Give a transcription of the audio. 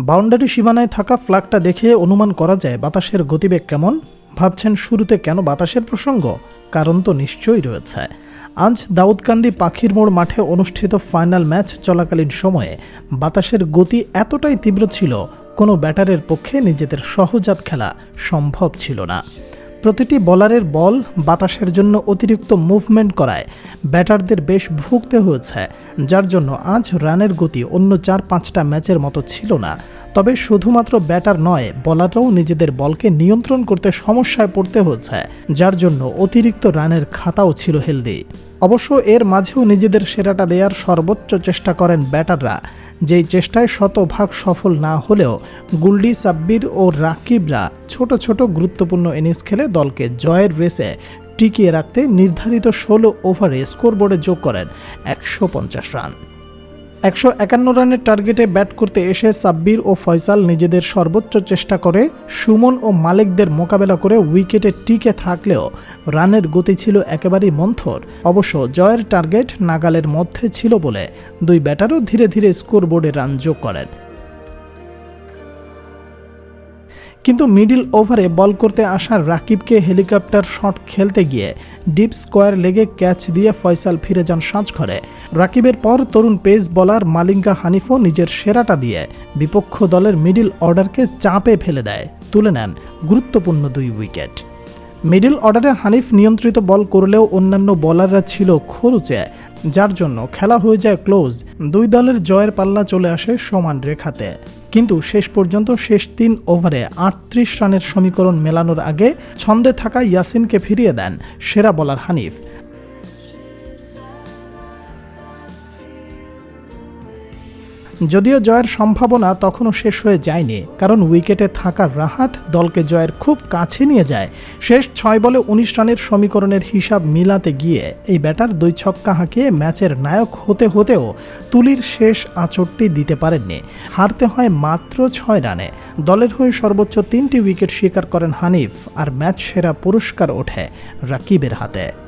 Boundary সীমানায় থাকা ফ্ল্যাগটা দেখে অনুমান করা যায় বাতাসের গতিবেগ কেমন। ভাবছেন শুরুতে কেন বাতাসের প্রসঙ্গ? কারণ তো নিশ্চয়ই রয়েছে। আজ দাউদকান্দি পাখির মোড় মাঠে অনুষ্ঠিত ফাইনাল ম্যাচ চলাকালীন সময়ে বাতাসের গতি এতটাই তীব্র ছিল, কোনো ব্যাটারের পক্ষে নিজেদের সহজাত খেলা সম্ভব ছিল না। প্রতিটি বলারের বল বাতাসের জন্য অতিরিক্ত মুভমেন্ট করায়। ব্যাটারদের বেশ ভুগতে হয়েছে, যার জন্য আজ রানের গতি অন্য চার পাঁচটা ম্যাচের মতো ছিল না। তবে শুধুমাত্র ব্যাটার নয় বলাররাও নিজেদের বলকে নিয়ন্ত্রণ করতে সমস্যায় পড়তে হয়েছে, যার জন্য অতিরিক্ত রানের খাতাও ছিল হেলদি অবশ্য এর মাঝেও নিজেদের সেরাটা দেওয়ার সর্বোচ্চ চেষ্টা করেন ব্যাটাররা যেই চেষ্টায় শতভাগ সফল না হলেও গুলডি সাব্বির ও রাকিবরা ছোট ছোট গুরুত্বপূর্ণ ইনিংস খেলে দলকে জয়ের রেসে টিকিয়ে রাখতে নির্ধারিত ষোলো ওভারে স্কোরবোর্ডে যোগ করেন একশো পঞ্চাশ রান। একশো একান্ন রানের টার্গেটে ব্যাট করতে এসে সাব্বির ও ফয়সাল নিজেদের সর্বোচ্চ চেষ্টা করে, সুমন ও মালিকদের মোকাবেলা করে উইকেটে টিকে থাকলেও রানের গতি ছিল একেবারেই মন্থর। অবশ্য জয়ের টার্গেট নাগালের মধ্যে ছিল বলে দুই ব্যাটারও ধীরে ধীরে স্কোরবোর্ডে রান যোগ করেন। কিন্তু মিডিল ওভারে বল করতে আসা রাকিবকে হেলিকপ্টার শট খেলতে গিয়ে ডিপ স্কোয়ার লেগে ক্যাচ দিয়ে ফয়সাল ফিরে যান সাজঘরে রাকিবের পর তরুণ পেস বলার মালিঙ্গা হানিফও নিজের সেরাটা দিয়ে বিপক্ষ দলের মিডিল অর্ডারকে চাপে ফেলে দেয়। তুলে নেন গুরুত্বপূর্ণ দুই উইকেট। মিডল অর্ডারে হানিফ নিয়ন্ত্রিত বল করলেও অন্যান্য বলাররা ছিল খরুচে যার জন্য খেলা হয়ে যায় ক্লোজ। দুই দলের জয়ের পাল্লা চলে আসে সমান রেখাতে। কিন্তু শেষ পর্যন্ত শেষ তিন ওভারে আটত্রিশ রানের সমীকরণ মেলানোর আগে ছন্দে থাকা ইয়াসিনকে ফিরিয়ে দেন সেরা বলার হানিফ। যদিও জয়ের সম্ভাবনা তখনও শেষ হয়ে যায়নি, কারণ উইকেটে থাকা রাহাত দলকে জয়ের খুব কাছে নিয়ে যায়। শেষ ছয় বলে উনিশ রানের সমীকরণের হিসাব মিলাতে গিয়ে এই ব্যাটার দুই ছক্কা হাঁকিয়ে ম্যাচের নায়ক হতে হতেও তুলির শেষ আঁচড়টি দিতে পারেননি। হারতে হয় মাত্র ছয় রানে। দলের হয়ে সর্বোচ্চ তিনটি উইকেট স্বীকার করেন হানিফ, আর ম্যাচ সেরা পুরস্কার ওঠে রাকিবের হাতে।